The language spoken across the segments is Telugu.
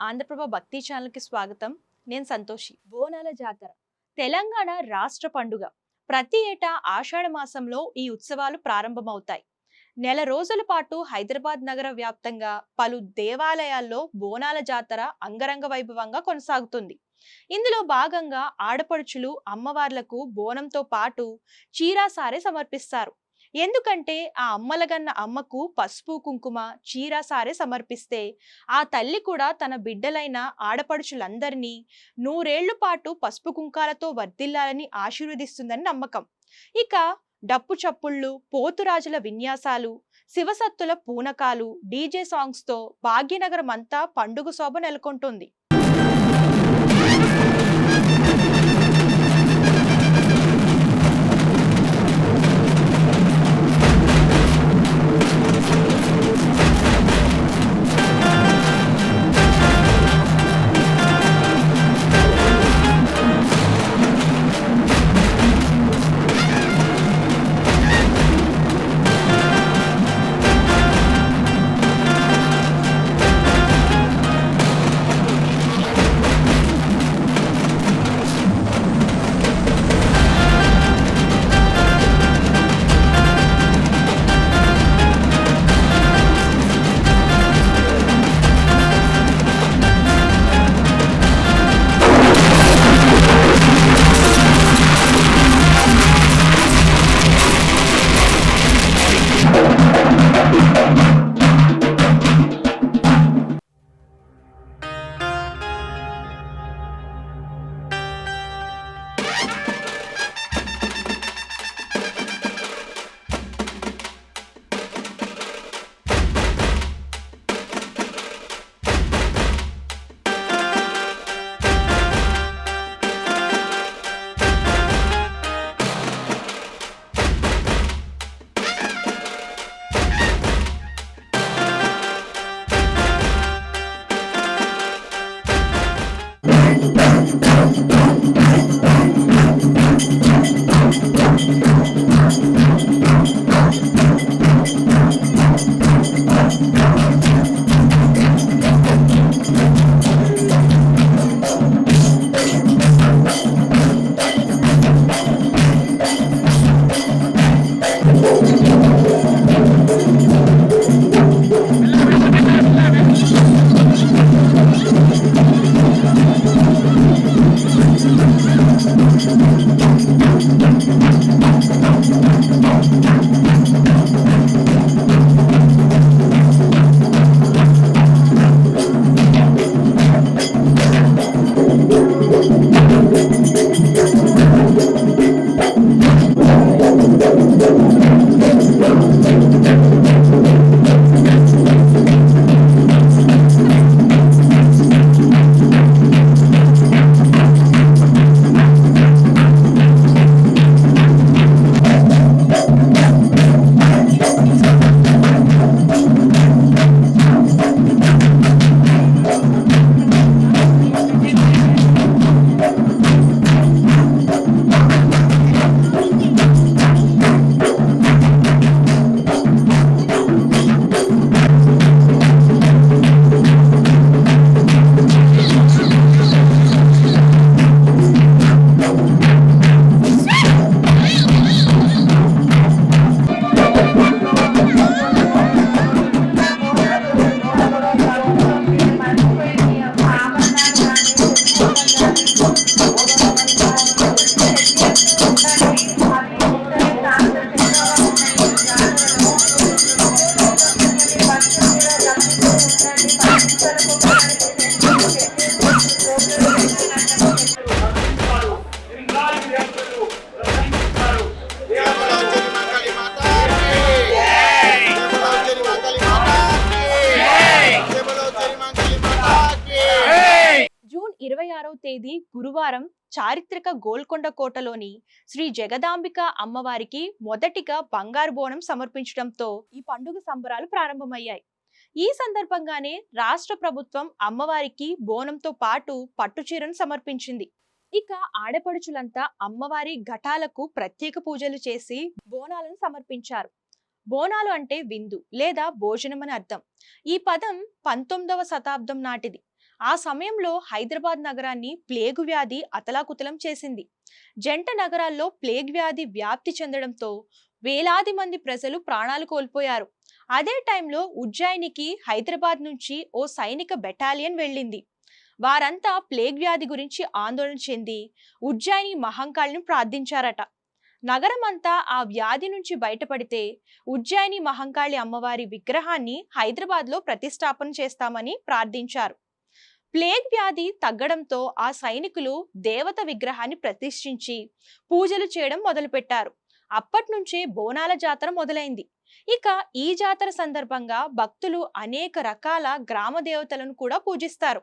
ఆంధ్రప్రభ భక్తి ఛానల్కి స్వాగతం. నేను సంతోషి. బోనాల జాతర. తెలంగాణ రాష్ట్ర పండుగ. ప్రతి ఏటా ఆషాఢ మాసంలో ఈ ఉత్సవాలు ప్రారంభమవుతాయి. నెల రోజుల పాటు హైదరాబాద్ నగర వ్యాప్తంగా పలు దేవాలయాల్లో బోనాల జాతర అంగరంగ వైభవంగా కొనసాగుతుంది. ఇందులో భాగంగా ఆడపడుచులు అమ్మవార్లకు బోనంతో పాటు చీరాసారే సమర్పిస్తారు. ఎందుకంటే ఆ అమ్మలగన్న అమ్మకు పసుపు కుంకుమ చీర సారే సమర్పిస్తే ఆ తల్లి కూడా తన బిడ్డలైన ఆడపడుచులందరినీ నూరేళ్ళ పాటు పసుపు కుంకాలతో వర్ధిల్లాలని ఆశీర్వదిస్తుందని నమ్మకం. ఇక డప్పు చప్పుళ్ళు పోతురాజుల విన్యాసాలు శివసత్తుల పూనకాలు డీజే సాంగ్స్తో భాగ్యనగరం అంతా పండుగ శోభ నెలకొంటుంది. గురువారం చారిత్రక గోల్కొండ కోటలోని శ్రీ జగదాంబిక అమ్మవారికి మొదటిగా బంగారు బోనం సమర్పించడంతో ఈ పండుగ సంబరాలు ప్రారంభమయ్యాయి. ఈ సందర్భంగానే రాష్ట్ర ప్రభుత్వం అమ్మవారికి బోనంతో పాటు పట్టుచీరను సమర్పించింది. ఇక ఆడపడుచులంతా అమ్మవారి ఘటాలకు ప్రత్యేక పూజలు చేసి బోనాలను సమర్పించారు. బోనాలు అంటే విందు లేదా భోజనం అని అర్థం. ఈ పదం పంతొమ్మిదవ శతాబ్దం నాటిది. ఆ సమయంలో హైదరాబాద్ నగరాన్ని ప్లేగు వ్యాధి అతలాకుతలం చేసింది. జంట నగరాల్లో ప్లేగ్ వ్యాధి వ్యాప్తి చెందడంతో వేలాది మంది ప్రజలు ప్రాణాలు కోల్పోయారు. అదే టైంలో ఉజ్జాయినికి హైదరాబాద్ నుంచి ఓ సైనిక బెటాలియన్ వెళ్ళింది. వారంతా ప్లేగ్ వ్యాధి గురించి ఆందోళన చెంది ఉజ్జయిని మహంకాళిని ప్రార్థించారట. నగరమంతా ఆ వ్యాధి నుంచి బయటపడితే ఉజ్జయిని మహంకాళి అమ్మవారి విగ్రహాన్ని హైదరాబాద్లో ప్రతిష్టాపన చేస్తామని ప్రార్థించారు. ప్లేగ్ వ్యాధి తగ్గడంతో ఆ సైనికులు దేవత విగ్రహాన్ని ప్రతిష్ఠించి పూజలు చేయడం మొదలుపెట్టారు. అప్పటి నుంచే బోనాల జాతర మొదలైంది. ఇక ఈ జాతర సందర్భంగా భక్తులు అనేక రకాల గ్రామ దేవతలను కూడా పూజిస్తారు.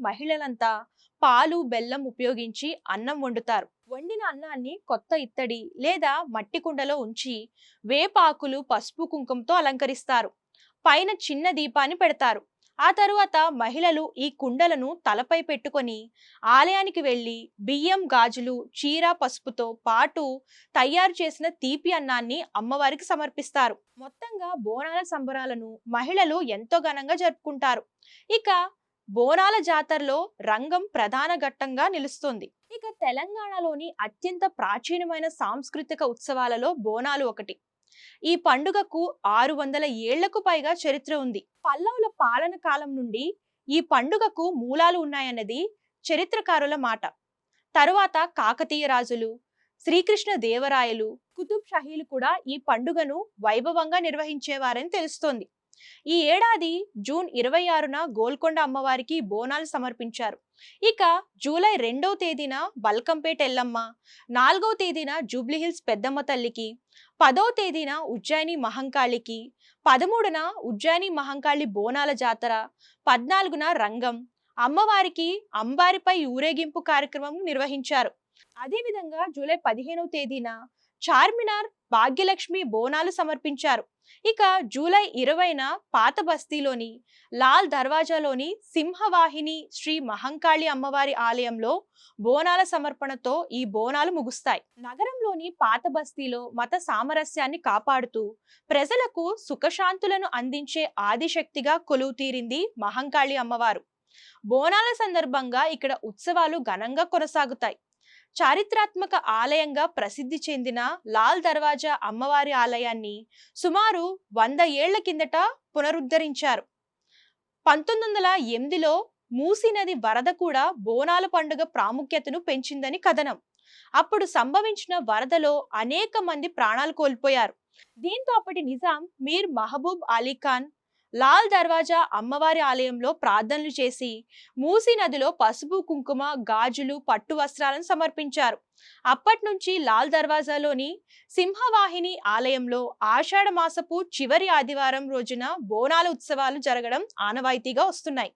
మహిళలంతా పాలు బెల్లం ఉపయోగించి అన్నం వండుతారు. వండిన అన్నాన్ని కొత్త ఇత్తడి లేదా మట్టి కుండలో ఉంచి వేపాకులు పసుపు కుంకుమతో అలంకరిస్తారు. పైన చిన్న దీపాన్ని పెడతారు. ఆ తరువాత మహిళలు ఈ కుండలను తలపై పెట్టుకొని ఆలయానికి వెళ్ళి బియ్యం గాజులు చీర పసుపుతో పాటు తయారు చేసిన తీపి అన్నాన్ని అమ్మవారికి సమర్పిస్తారు. మొత్తంగా బోనాల సంబరాలను మహిళలు ఎంతో ఘనంగా జరుపుకుంటారు. ఇక బోనాల జాతరలో రంగం ప్రధాన ఘట్టంగా నిలుస్తుంది. ఇక తెలంగాణలోని అత్యంత ప్రాచీనమైన సాంస్కృతిక ఉత్సవాలలో బోనాలు ఒకటి. ఈ పండుగకు ఆరు వందల ఏళ్ళకు పైగా చరిత్ర ఉంది. పల్లవుల పాలన కాలం నుండి ఈ పండుగకు మూలాలు ఉన్నాయన్నది చరిత్రకారుల మాట. తరువాత కాకతీయ రాజులు శ్రీకృష్ణ దేవరాయలు కుతుబ్ షహీలు కూడా ఈ పండుగను వైభవంగా నిర్వహించేవారని తెలుస్తోంది. ఈ ఏడాది జూన్ ఇరవై ఆరున గోల్కొండ అమ్మవారికి బోనాలు సమర్పించారు. ఇక జూలై రెండవ తేదీన బల్కంపేట ఎల్లమ్మ నాలుగవ తేదీన జూబ్లీహిల్స్ పెద్దమ్మ తల్లికి పదవ తేదీన ఉజ్జయిని మహంకాళికి పదమూడున ఉజ్జయిని మహంకాళి బోనాల జాతర పద్నాలుగున రంగం అమ్మవారికి అంబారిపై ఊరేగింపు కార్యక్రమం నిర్వహించారు. అదేవిధంగా జూలై పదిహేనవ తేదీన చార్మినార్ భాగ్యలక్ష్మి బోనాలు సమర్పించారు. ఇక జూలై ఇరవైన పాత బస్తీలోని లాల్ దర్వాజాలోని సింహవాహిని శ్రీ మహంకాళి అమ్మవారి ఆలయంలో బోనాల సమర్పణతో ఈ బోనాలు ముగుస్తాయి. నగరంలోని పాత బస్తీలో మత సామరస్యాన్ని కాపాడుతూ ప్రజలకు సుఖశాంతులను అందించే ఆదిశక్తిగా కొలువు తీరింది మహంకాళి అమ్మవారు. బోనాల సందర్భంగా ఇక్కడ ఉత్సవాలు ఘనంగా కొనసాగుతాయి. చారిత్రాత్మక ఆలయంగా ప్రసిద్ధి చెందిన లాల్ దర్వాజా అమ్మవారి ఆలయాన్ని సుమారు వంద ఏళ్ళ కిందట పునరుద్ధరించారు. పంతొమ్మిది వందల ఎనిమిదిలో మూసీ నది వరద కూడా బోనాల పండుగ ప్రాముఖ్యతను పెంచిందని కథనం. అప్పుడు సంభవించిన వరదలో అనేక మంది ప్రాణాలు కోల్పోయారు. దీంతో అప్పటి నిజాం మీర్ మహబూబ్ అలీ ఖాన్ లాల్ దర్వాజా అమ్మవారి ఆలయంలో ప్రార్థనలు చేసి మూసీ నదిలో పసుపు కుంకుమ గాజులు పట్టు వస్త్రాలను సమర్పించారు. అప్పటి నుంచి లాల్ దర్వాజాలోని సింహవాహిని ఆలయంలో ఆషాఢ మాసపు చివరి ఆదివారం రోజున బోనాల ఉత్సవాలు జరగడం ఆనవాయితీగా వస్తున్నాయి.